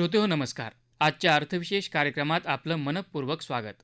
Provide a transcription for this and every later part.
श्रोते हो नमस्कार. आजच्या अर्थविशेष कार्यक्रमात आपलं मनपूर्वक स्वागत.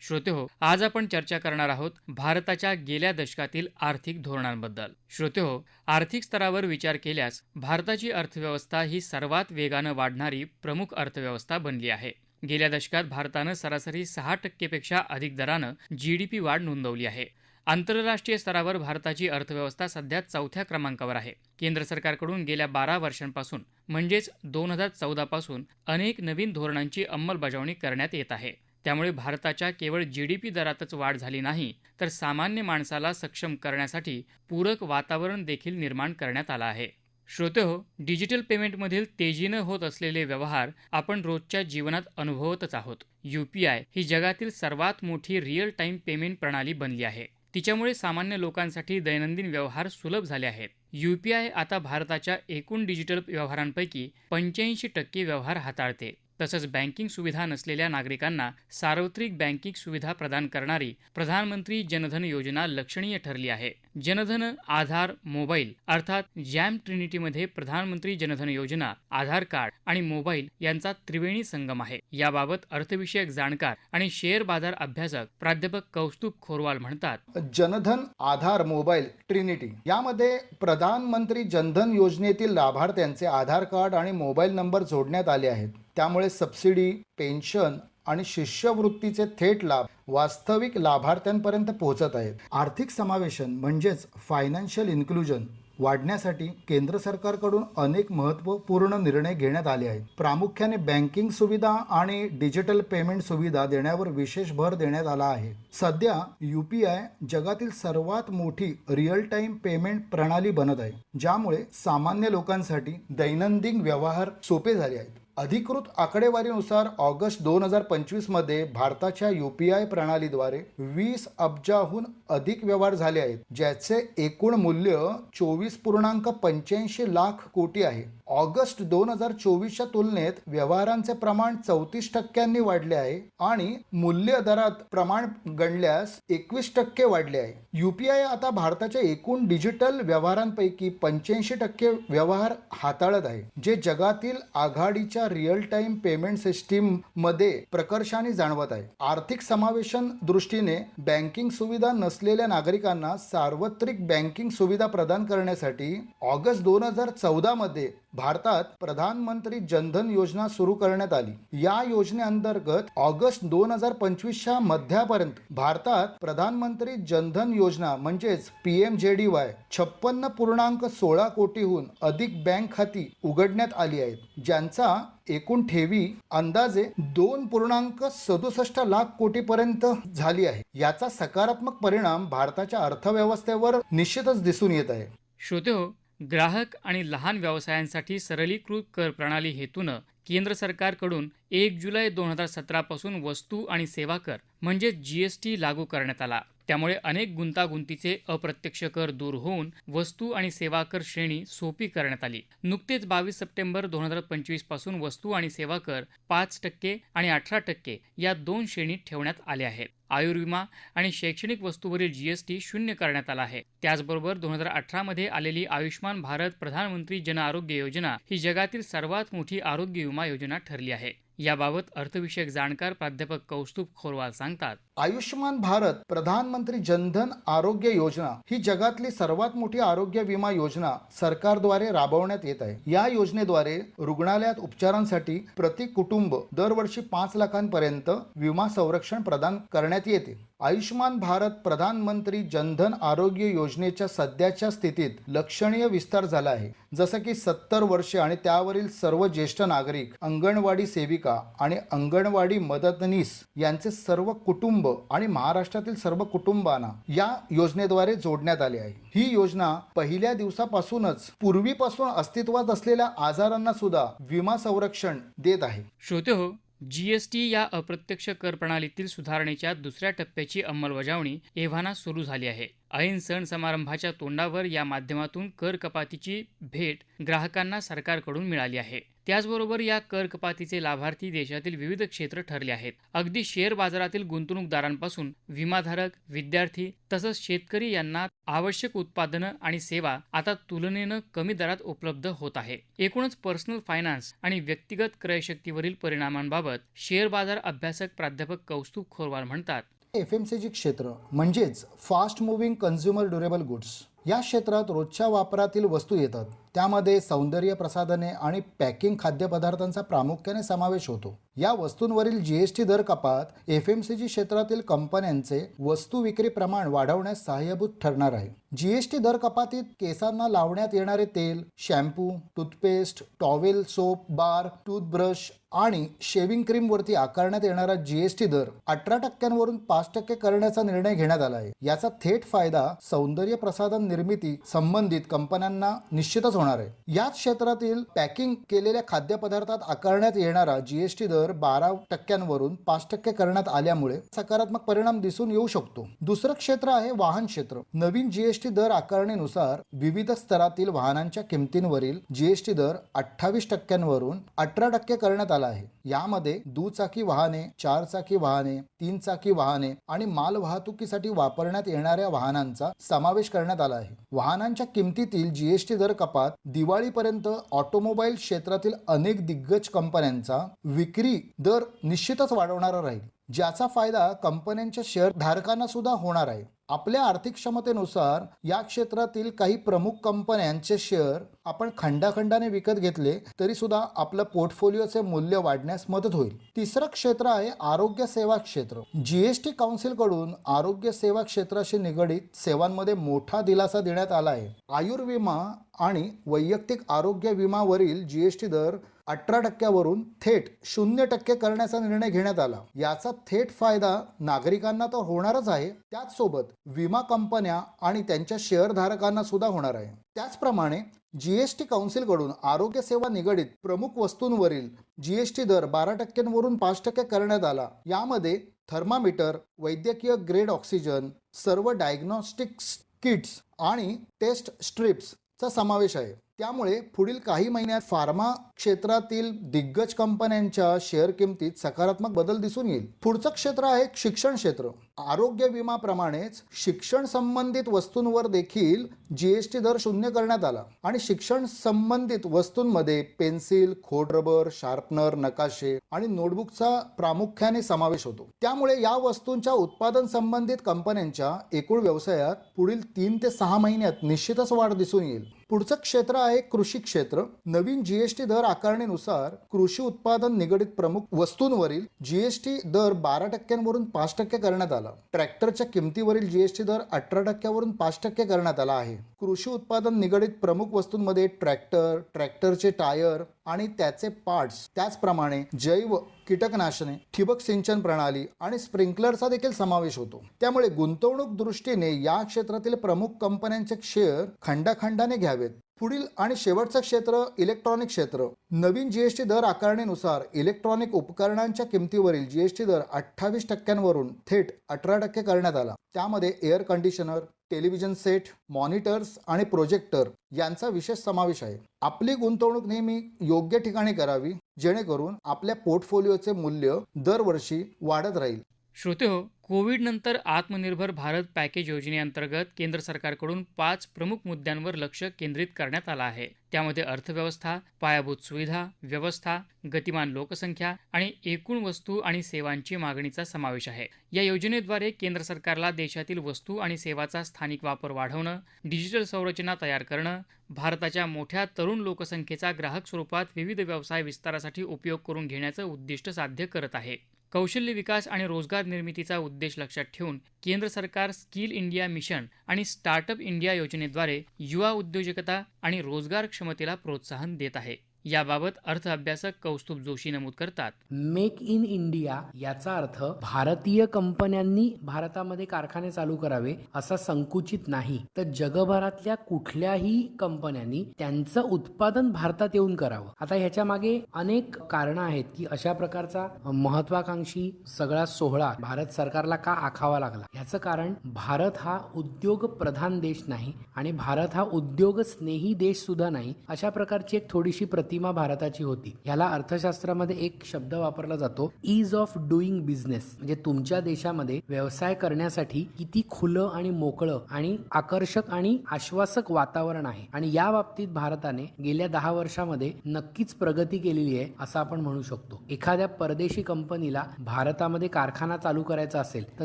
श्रोते हो आज आपण चर्चा करणार आहोत भारताच्या गेल्या दशकातील आर्थिक धोरणांबद्दल. श्रोते हो आर्थिक स्तरावर विचार केल्यास भारताची अर्थव्यवस्था ही सर्वात वेगानं वाढणारी प्रमुख अर्थव्यवस्था बनली आहे. गेल्या दशकात भारतानं सरासरी सहा टक्केपेक्षा अधिक दरानं जी डी पी वाढ नोंदवली आहे. आंतरराष्ट्रीय स्तरावर भारताची अर्थव्यवस्था सध्या चौथ्या क्रमांकावर आहे. केंद्र सरकारकडून गेल्या बारा वर्षांपासून म्हणजेच दोन हजार चौदापासून अनेक नवीन धोरणांची अंमलबजावणी करण्यात येत आहे. त्यामुळे भारताच्या केवळ जी डी पी दरातच वाढ झाली नाही तर सामान्य माणसाला सक्षम करण्यासाठी पूरक वातावरण देखील निर्माण करण्यात आलं आहे. श्रोते हो डिजिटल पेमेंटमधील तेजीनं होत असलेले व्यवहार आपण रोजच्या जीवनात अनुभवतच आहोत. यू पी आय ही जगातील सर्वात मोठी रिअल टाईम पेमेंट प्रणाली बनली आहे. तिच्यामुळे सामान्य लोकांसाठी दैनंदिन व्यवहार सुलभ झाले आहेत. यू पी आय आता भारताच्या एकूण डिजिटल व्यवहारांपैकी पंच्याऐंशी टक्के व्यवहार हाताळते. तसंच बँकिंग सुविधा नसलेल्या नागरिकांना सार्वत्रिक बँकिंग सुविधा प्रदान करणारी प्रधानमंत्री जनधन योजना लक्षणीय ठरली आहे. जनधन आधार मोबाईल अर्थात जॅम ट्रिनिटीमध्ये प्रधानमंत्री जनधन योजना आधार कार्ड आणि मोबाईल यांचा त्रिवेणी संगम आहे. याबाबत अर्थविषयक जाणकार आणि शेअर बाजार अभ्यासक प्राध्यापक कौस्तुभ खोरवाल म्हणतात. जनधन आधार मोबाईल ट्रिनिटी यामध्ये प्रधानमंत्री जनधन योजनेतील लाभार्थ्यांचे आधार कार्ड आणि मोबाईल नंबर जोडण्यात आले आहेत. त्यामुळे सबसिडी पेन्शन आणि शिष्यवृत्तीचे थेट लाभ वास्तविक लाभार्थ्यांपर्यंत पोहोचत आहेत. आर्थिक समावेशन म्हणजेच फायनान्शियल इन्क्लुजन वाढण्यासाठी केंद्र सरकारकडून अनेक महत्त्वपूर्ण निर्णय घेण्यात आले आहेत. प्रामुख्याने बँकिंग सुविधा आणि डिजिटल पेमेंट सुविधा देण्यावर विशेष भर देण्यात आला आहे. सध्या यू पी आय जगातील सर्वात मोठी रिअल टाइम पेमेंट प्रणाली बनत आहे ज्यामुळे सामान्य लोकांसाठी दैनंदिन व्यवहार सोपे झाले आहेत. अधिकृत आकडेवारीनुसार ऑगस्ट दोन हजार पंचवीसमध्ये भारताच्या यू पी आय प्रणालीद्वारे वीस अब्जाहून अधिक व्यवहार झाले आहेत ज्याचे एकूण मूल्य चोवीस पूर्णांक पंच्याऐंशी लाख कोटी आहे. ऑगस्ट दोन हजार चोवीसच्या तुलनेत व्यवहारांचे प्रमाण चौतीस टक्क्यांनी वाढले आहे आणि मूल्य दरात प्रमाण गणल्यास एकवीस टक्के वाढले आहे. युपीआय आता भारताच्या एकूण डिजिटल व्यवहारांपैकी पंच्याऐंशी टक्के व्यवहार हाताळत आहे जे जगातील आघाडीच्या रिअल टाइम पेमेंट सिस्टीममध्ये प्रकर्षाने जाणवत आहे. आर्थिक समावेशन दृष्टीने बँकिंग सुविधा नसलेल्या नागरिकांना सार्वत्रिक बँकिंग सुविधा प्रदान करण्यासाठी ऑगस्ट दोन हजार चौदा मध्ये भारतात प्रधानमंत्री जनधन योजना सुरू करण्यात आली. या योजनेअंतर्गत ऑगस्ट दोन हजार पंचवीसच्या मध्यापर्यंत भारतात प्रधानमंत्री जनधन योजना म्हणजेच P M J D Y छप्पन्न पूर्णांक सोळा कोटीहून अधिक बँक खाती उघडण्यात आली आहेत. ज्यांचा एकूण ठेवी अंदाजे दोन पूर्णांक सदुसष्ट लाख कोटीपर्यंत झाली आहे. याचा सकारात्मक परिणाम भारताच्या अर्थव्यवस्थेवर निश्चितच दिसून येत आहे. श्रोते हो ग्राहक आणि लहान व्यवसायांसाठी सरलीकृत कर प्रणाली हेतूनं केंद्र सरकारकडून एक जुलै दोन हजार सतरापासून वस्तू आणि सेवा कर म्हणजे जीएसटी लागू करण्यात आला. त्यामुळे अनेक गुंतागुंतीचे अप्रत्यक्ष कर दूर होऊन वस्तू आणि सेवा कर श्रेणी सोपी करण्यात आली. नुकतेच बावीस सप्टेंबर दोन हजार पंचवीसपासून वस्तू आणि सेवा कर पाच टक्के आणि अठरा टक्के या दोन श्रेणीत ठेवण्यात आले आहेत. आयुर्विमा आणि शैक्षणिक वस्तूवरील जीएसटी शून्य करण्यात आला आहे. त्याचबरोबर दोन हजार अठरा मध्ये आलेली आयुष्यमान भारत प्रधानमंत्री जन आरोग्य योजना ही जगातील सर्वात मोठी आरोग्य विमा योजना ठरली आहे. याबाबत अर्थविषयक जाणकार प्राध्यापक कौस्तुभ खोरवाल सांगतात. आयुष्यमान भारत प्रधानमंत्री जनधन आरोग्य योजना ही जगातली सर्वात मोठी आरोग्य विमा योजना सरकारद्वारे राबवण्यात येत आहे. या योजनेद्वारे रुग्णालयात उपचारांसाठी प्रति कुटुंब दरवर्षी पाच लाखांपर्यंत विमा संरक्षण प्रदान करण्यात येते. आयुष्यमान भारत प्रधानमंत्री जनधन आरोग्य योजनेच्या सध्याच्या स्थितीत लक्षणीय विस्तार झाला आहे. जसं की सत्तर वर्षे आणि त्यावरील सर्व ज्येष्ठ नागरिक अंगणवाडी सेविका आणि अंगणवाडी मदतनीस यांचे सर्व कुटुंब आणि महाराष्ट्रातील सर्व कुटुंबांना या योजनेद्वारे जोडण्यात आले आहे. ही योजना पहिल्या दिवसापासूनच पूर्वीपासून अस्तित्वात असलेल्या आजारांना सुद्धा विमा संरक्षण देत आहे. श्रोते हो जीएसटी या अप्रत्यक्ष कर प्रणालीतील सुधारणेच्या दुसऱ्या टप्प्याची अंमलबजावणी एव्हाना सुरू झाली आहे. ऐन सण समारंभाच्या तोंडावर या माध्यमातून कर कपातीची भेट ग्राहकांना सरकारकडून मिळाली आहे. त्याचबरोबर या कर कपातीचे लाभार्थी देशातील विविध क्षेत्र ठरले आहेत. अगदी शेअर बाजारातील गुंतवणूकदारांपासून विमाधारक विद्यार्थी तसंच शेतकरी यांना आवश्यक उत्पादनं आणि सेवा आता तुलनेनं कमी दरात उपलब्ध होत आहे. एकूणच पर्सनल फायनान्स आणि व्यक्तिगत क्रयशक्तीवरील परिणामांबाबत शेअर बाजार अभ्यासक प्राध्यापक कौस्तुभ खोरवाल म्हणतात एफ एम सी जी क्षेत्र म्हणजेच fast moving consumer durable goods या क्षेत्रात रोजच्या वापरातील वस्तू येतात. त्यामध्ये सौंदर्य प्रसाधने आणि पॅकिंग खाद्यपदार्थांचा प्रामुख्याने समावेश होतो. या वस्तूंवरील जीएसटी दर कपात एफ एम सी जी क्षेत्रातील कंपन्यांचे वस्तू विक्री प्रमाण वाढवण्यास सहाय्यभूत ठरणार आहे. जीएसटी दर कपातीत केसांना लावण्यात येणारे तेल shampoo toothpaste towel soap bar toothbrush आणि शेविंग क्रीम वरती आकारण्यात येणारा जीएसटी दर अठरा टक्क्यांवरून पाच टक्के करण्याचा निर्णय घेण्यात आला आहे. याचा थेट फायदा सौंदर्य प्रसाधन निर्मिती संबंधित कंपन्यांना निश्चितच होणार आहे. याच क्षेत्रातील पॅकिंग केलेल्या खाद्यपदार्थात आकारण्यात येणारा जीएसटी दर बारा टक्क्यांवरून पाच टक्के करण्यात आल्यामुळे सकारात्मक परिणाम दिसून येऊ शकतो. दुसरं क्षेत्र आहे वाहन क्षेत्र. नवीन जीएसटी दर आकारणीनुसार विविध स्तरातील वाहनांच्या किमतींवरील जीएसटी दर अठ्ठावीस टक्क्यांवरून अठरा टक्के करण्यात आला आहे. यामध्ये दुचाकी वाहने चार चाकी वाहने तीन चाकी वाहने आणि माल वाहतुकीसाठी वापरण्यात येणाऱ्या वाहनांचा समावेश करण्यात आला आहे. वाहनांच्या किमतीतील जीएसटी दर कपात दिवाळीपर्यंत ऑटोमोबाईल क्षेत्रातील अनेक दिग्गज कंपन्यांचा विक्री दर निश्चितच वाढवणारा राहील. ज्याचा फायदा कंपन्यांच्या शेअर धारकांना सुद्धा होणार आहे. आपल्या आर्थिक क्षमतेनुसार या क्षेत्रातील काही प्रमुख कंपन्यांचे शेअर आपण खंडाखंडाने विकत घेतले तरी सुद्धा आपलं पोर्टफोलिओचे मूल्य वाढण्यास मदत होईल. तिसरं क्षेत्र आहे आरोग्य सेवा क्षेत्र. जीएसटी काउन्सिलकडून आरोग्य सेवा क्षेत्राशी निगडीत सेवांमध्ये मोठा दिलासा देण्यात आला आहे. आयुर्विमा आणि वैयक्तिक आरोग्य विमावरील जीएसटी दर अठरा टक्क्यावरून थेट शून्य टक्के करण्याचा निर्णय घेण्यात आला. याचा थेट फायदा नागरिकांना तर होणारच आहे. त्याचसोबत विमा कंपन्या आणि त्यांच्या शेअरधारकांना सुद्धा होणार आहे. त्याचप्रमाणे जी एस काउन्सिलकडून आरोग्यसेवा निगडीत प्रमुख वस्तूंवरील जी एस टी दर बारा टक्क्यांवरून पाच टक्के करण्यात आला. यामध्ये थर्मामीटर वैद्यकीय ग्रेड ऑक्सिजन सर्व डायग्नॉस्टिक्स किट्स आणि टेस्ट स्ट्रिप्सचा समावेश आहे. त्यामुळे पुढील काही महिन्यात फार्मा क्षेत्रातील दिग्गज कंपन्यांच्या शेअर किमतीत सकारात्मक बदल दिसून येईल. पुढचं क्षेत्र आहे शिक्षण क्षेत्र. आरोग्य विमाप्रमाणेच शिक्षण संबंधित वस्तूंवर देखील जीएसटी दर शून्य करण्यात आला. आणि शिक्षण संबंधित वस्तूंमध्ये पेन्सिल खोड रबर शार्पनर नकाशे आणि नोटबुकचा प्रामुख्याने समावेश होतो. त्यामुळे या वस्तूंच्या उत्पादन संबंधित कंपन्यांच्या एकूण व्यवसायात पुढील तीन ते सहा महिन्यात निश्चितच वाढ दिसून येईल. पुढचं क्षेत्र आहे कृषी क्षेत्र. नवीन जीएसटी दर आकारणीनुसार कृषी उत्पादन निगडित प्रमुख वस्तूंवरील जीएसटी दर बारा टक्क्यांवरून पाच टक्के करण्यात आला. ट्रॅक्टरच्या किमतीवरील जीएसटी दर अठरा टक्क्यावरून पाच टक्के करण्यात आला आहे. कृषी उत्पादन निगडित प्रमुख वस्तूंमध्ये ट्रॅक्टर ट्रॅक्टरचे टायर आणि त्याचे पार्ट्स. त्याचप्रमाणे जैव कीटकनाशने ठिबक सिंचन प्रणाली आणि स्प्रिंकलरचा देखील समावेश होतो. त्यामुळे गुंतवणूक दृष्टीने या क्षेत्रातील प्रमुख कंपन्यांचे शेअर खंडाखंडाने घ्यावेत. पुढील आणि शेवटचं क्षेत्र इलेक्ट्रॉनिक क्षेत्र. नवीन जीएसटी दर आकारणीनुसार इलेक्ट्रॉनिक उपकरणांच्या किमतीवरील जीएसटी दर अठ्ठावीस टक्क्यांवरून थेट अठरा टक्के करण्यात आला. त्यामध्ये air conditioner television set monitors आणि प्रोजेक्टर यांचा विशेष समावेश आहे. आपली गुंतवणूक नेहमी योग्य ठिकाणी करावी जेणेकरून आपल्या पोर्टफोलिओचे मूल्य दरवर्षी वाढत राहील. श्रोते हो कोविडनंतर आत्मनिर्भर भारत पॅकेज योजनेअंतर्गत केंद्र सरकारकडून पाच प्रमुख मुद्द्यांवर लक्ष केंद्रित करण्यात आलं आहे. त्यामध्ये अर्थव्यवस्था पायाभूत सुविधा व्यवस्था गतिमान लोकसंख्या आणि एकूण वस्तू आणि सेवांची मागणीचा समावेश आहे. या योजनेद्वारे केंद्र सरकारला देशातील वस्तू आणि सेवाचा स्थानिक वापर वाढवणं डिजिटल संरचना तयार करणं भारताच्या मोठ्या तरुण लोकसंख्येचा ग्राहक स्वरूपात विविध व्यवसाय विस्तारासाठी उपयोग करून घेण्याचं उद्दिष्ट साध्य करत आहे. कौशल्य विकास आणि रोजगार निर्मितीचा उद्देश लक्षात ठेवून केंद्र सरकार स्किल इंडिया मिशन आणि स्टार्टअप इंडिया योजनेद्वारे युवा उद्योजकता आणि रोजगार क्षमतेला प्रोत्साहन देत आहे. याबाबत अर्थ अभ्यासक कौस्तुभ जोशी नमूद करतात. मेक इन इंडिया याचा अर्थ भारतीय कंपन्यांनी भारतामध्ये कारखाने चालू करावे असा संकुचित नाही. तर जगभरातल्या कुठल्याही कंपन्यांनी त्यांचं उत्पादन भारतात येऊन करावं. आता ह्याच्या मागे अनेक कारण आहेत की अशा प्रकारचा महत्वाकांक्षी सगळा सोहळा भारत सरकारला का आखावा लागला? याचं कारण भारत हा उद्योग प्रधान देश नाही आणि भारत हा उद्योग स्नेही देश सुद्धा नाही अशा प्रकारची एक थोडीशी प्रतिमा भारताची होती. ह्याला अर्थशास्त्रामध्ये एक शब्द वापरला जातो इज ऑफ डुईंग बिझनेस म्हणजे तुमच्या देशामध्ये व्यवसाय करण्यासाठी किती खुलं आणि मोकळं आणि आकर्षक आणि आश्वासक वातावरण आहे. आणि या बाबतीत भारताने गेल्या दहा वर्षामध्ये नक्कीच प्रगती केलेली आहे असं आपण म्हणू शकतो. एखाद्या परदेशी कंपनीला भारतामध्ये कारखाना चालू करायचा असेल तर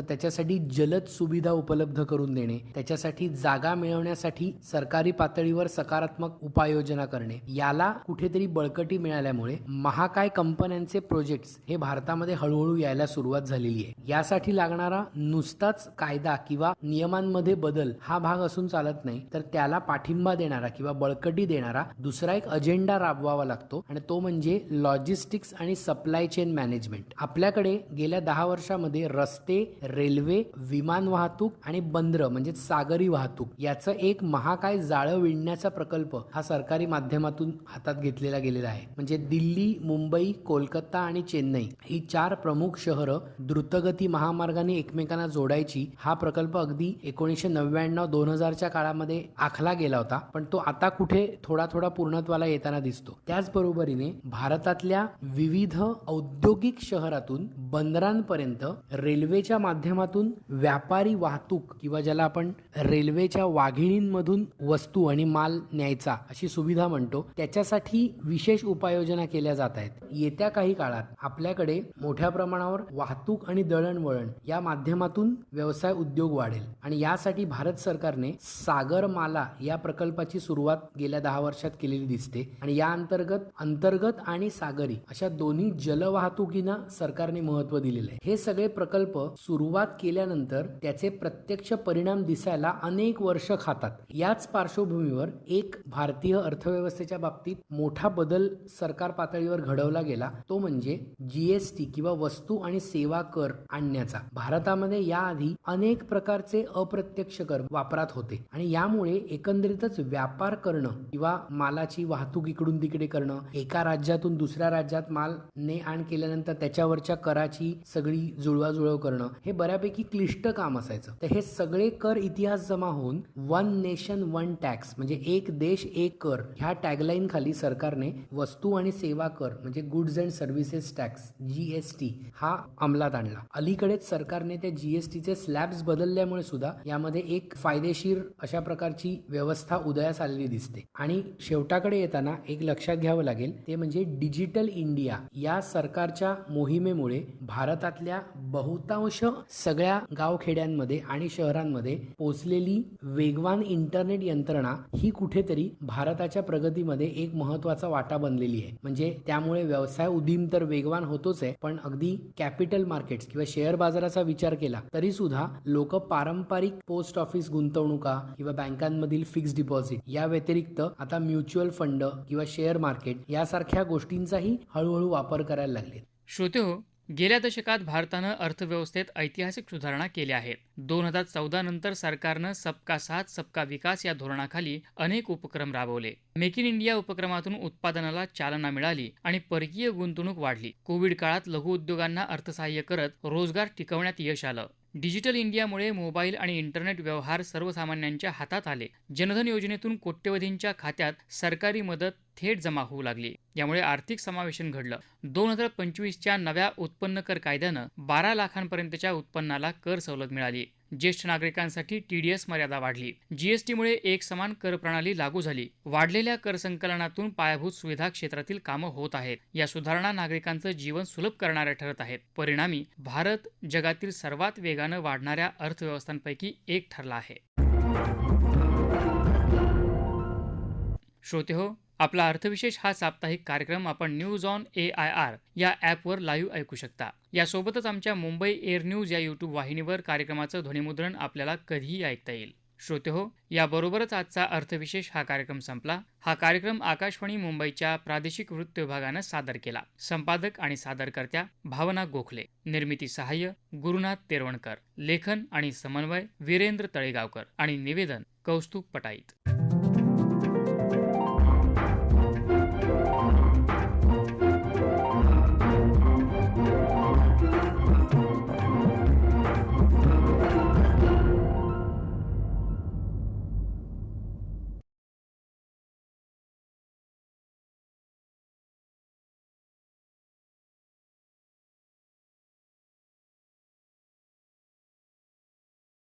त्याच्यासाठी जलद सुविधा उपलब्ध करून देणे त्याच्यासाठी जागा मिळवण्यासाठी सरकारी पातळीवर सकारात्मक उपाययोजना करणे याला कुठे कुठेतरी बळकटी मिळाल्यामुळे महाकाय कंपन्यांचे प्रोजेक्ट्स हे भारतामध्ये हळूहळू यायला सुरुवात झालेली आहे. यासाठी लागणारा नुसताच कायदा किंवा नियमांमध्ये बदल हा भाग असून चालत नाही तर त्याला पाठिंबा देणारा किंवा बळकटी देणारा दुसरा एक अजेंडा राबवावा लागतो आणि तो म्हणजे लॉजिस्टिक्स आणि सप्लाय चेन मॅनेजमेंट आपल्याकडे गेल्या दहा वर्षामध्ये रस्ते रेल्वे विमान वाहतूक आणि बंदर म्हणजे सागरी वाहतूक याचं एक महाकाय जाळं विणण्याचा प्रकल्प हा सरकारी माध्यमातून हातात घेतला घेतलेला गेलेला आहे. म्हणजे दिल्ली मुंबई कोलकाता आणि चेन्नई ही चार प्रमुख शहरं द्रुतगती महामार्गाने एकमेकांना जोडायची हा प्रकल्प अगदी एकोणीसशे नव्याण्णव दोन हजारच्या काळामध्ये आखला गेला होता. पण तो आता कुठे थोडा थोडा पूर्णत्वाला येताना दिसतो. त्याचबरोबरीने भारतातल्या विविध औद्योगिक शहरातून बंदरांपर्यंत रेल्वेच्या माध्यमातून व्यापारी वाहतूक किंवा ज्याला आपण रेल्वेच्या वाघिणींमधून वस्तू आणि माल न्यायचा अशी सुविधा म्हणतो त्याच्यासाठी विशेष उपाययोजना केल्या जात आहेत. येत्या काही काळात आपल्याकडे मोठ्या प्रमाणावर वाहतूक आणि दळणवळण या माध्यमातून व्यवसाय उद्योग वाढेल आणि यासाठी भारत सरकारने सागरमाला या प्रकल्पाची सुरुवात गेल्या दहा वर्षात केलेली दिसते आणि या अंतर्गत अंतर्गत आणि सागरी अशा दोन्ही जलवाहतुकीना सरकारने महत्त्व दिलेलं आहे. हे सगळे प्रकल्प सुरुवात केल्यानंतर त्याचे प्रत्यक्ष परिणाम दिसायला अनेक वर्ष खातात. याच पार्श्वभूमीवर एक भारतीय अर्थव्यवस्थेच्या बाबतीत मोठा बदल सरकार पातळीवर घडवला गेला तो म्हणजे जीएसटी किंवा वस्तू आणि सेवा कर आणण्याचा. भारतामध्ये याआधी अनेक प्रकारचे अप्रत्यक्ष कर वापरात होते आणि यामुळे एकंदरीतच व्यापार करणं किंवा मालाची वाहतूक इकडून तिकडे करणं एका राज्यातून दुसऱ्या राज्यात माल ने आण केल्यानंतर त्याच्यावरच्या कराची सगळी जुळवाजुळव करणं हे बऱ्यापैकी क्लिष्ट काम असायचं. तर हे सगळे कर इतिहास जमा होऊन वन नेशन वन टॅक्स म्हणजे एक देश एक कर ह्या टॅगलाईन खाली सरकार सरकारने वस्तू आणि सेवा कर म्हणजे goods and services tax GST हा अंमलात आणला. अलीकडेच सरकारने त्या जीएसटीचे स्लॅब्स बदलल्यामुळे सुद्धा यामध्ये एक फायदेशीर अशा प्रकारची व्यवस्था उदयास आलेली दिसते. आणि शेवटाकडे येताना एक लक्षात घ्यावं लागेल ते म्हणजे डिजिटल इंडिया या सरकारच्या मोहिमेमुळे भारतातल्या बहुतांश सगळ्या गावखेड्यांमध्ये आणि शहरांमध्ये पोचलेली वेगवान इंटरनेट यंत्रणा ही कुठेतरी भारताच्या प्रगतीमध्ये एक महत्त्वाचा वाटा बनलेली आहे. म्हणजे त्यामुळे व्यवसाय उदीम तर वेगवान होतोच आहे पण अगदी कॅपिटल मार्केट्स किंवा शेअर बाजाराचा विचार केला तरी सुद्धा लोक पारंपरिक पोस्ट ऑफिस गुंतवणुका किंवा बँकांमधील फिक्स डिपॉझिट या व्यतिरिक्त आता म्युच्युअल फंड किंवा शेअर मार्केट यासारख्या गोष्टींचाही हळूहळू वापर करायला लागले श्रोते हो गेल्या दशकात भारतानं अर्थव्यवस्थेत ऐतिहासिक सुधारणा केल्या आहेत. दोन हजार चौदा नंतर सरकारनं सबका साथ सबका विकास या धोरणाखाली अनेक उपक्रम राबवले. मेक इन इंडिया उपक्रमातून उत्पादनाला चालना मिळाली आणि परकीय गुंतवणूक वाढली. कोविड काळात लघुउद्योगांना अर्थसहाय्य करत रोजगार टिकवण्यात यश आलं. डिजिटल इंडियामुळे मोबाईल आणि इंटरनेट व्यवहार सर्वसामान्यांच्या हातात आले. जनधन योजनेतून कोट्यवधींच्या खात्यात सरकारी मदत थेट जमा होऊ लागली. यामुळे आर्थिक समावेशन घडलं. दोन हजार पंचवीसच्या नव्या उत्पन्न कर कायद्यानं बारा लाखांपर्यंतच्या उत्पन्नाला कर सवलत मिळाली. ज्येष्ठ नागरिकांसाठी टीडीएस मर्यादा वाढली. जीएसटीमुळे एक समान कर प्रणाली लागू झाली. वाढलेल्या कर संकलनातून पायाभूत सुविधा क्षेत्रातील कामं होत आहेत. या सुधारणा नागरिकांचं जीवन सुलभ करणाऱ्या ठरत आहेत. परिणामी भारत जगातील सर्वात वेगानं वाढणाऱ्या अर्थव्यवस्थांपैकी एक ठरला आहे. श्रोते हो आपला अर्थविशेष हा साप्ताहिक कार्यक्रम आपण news on A I R या ॲपवर लाईव्ह ऐकू शकता. यासोबतच आमच्या मुंबई एअर न्यूज या यूट्यूब वाहिनीवर कार्यक्रमाचं ध्वनिमुद्रण आपल्याला कधीही ऐकता येईल. श्रोते हो याबरोबरच आजचा अर्थविशेष हा कार्यक्रम संपला. हा कार्यक्रम आकाशवाणी मुंबईच्या प्रादेशिक वृत्त विभागानं सादर केला. संपादक आणि सादरकर्त्या भावना गोखले. निर्मिती सहाय्य गुरुनाथ तेरवणकर. लेखन आणि समन्वय वीरेंद्र तळेगावकर. आणि निवेदन कौस्तुभ पटाईत.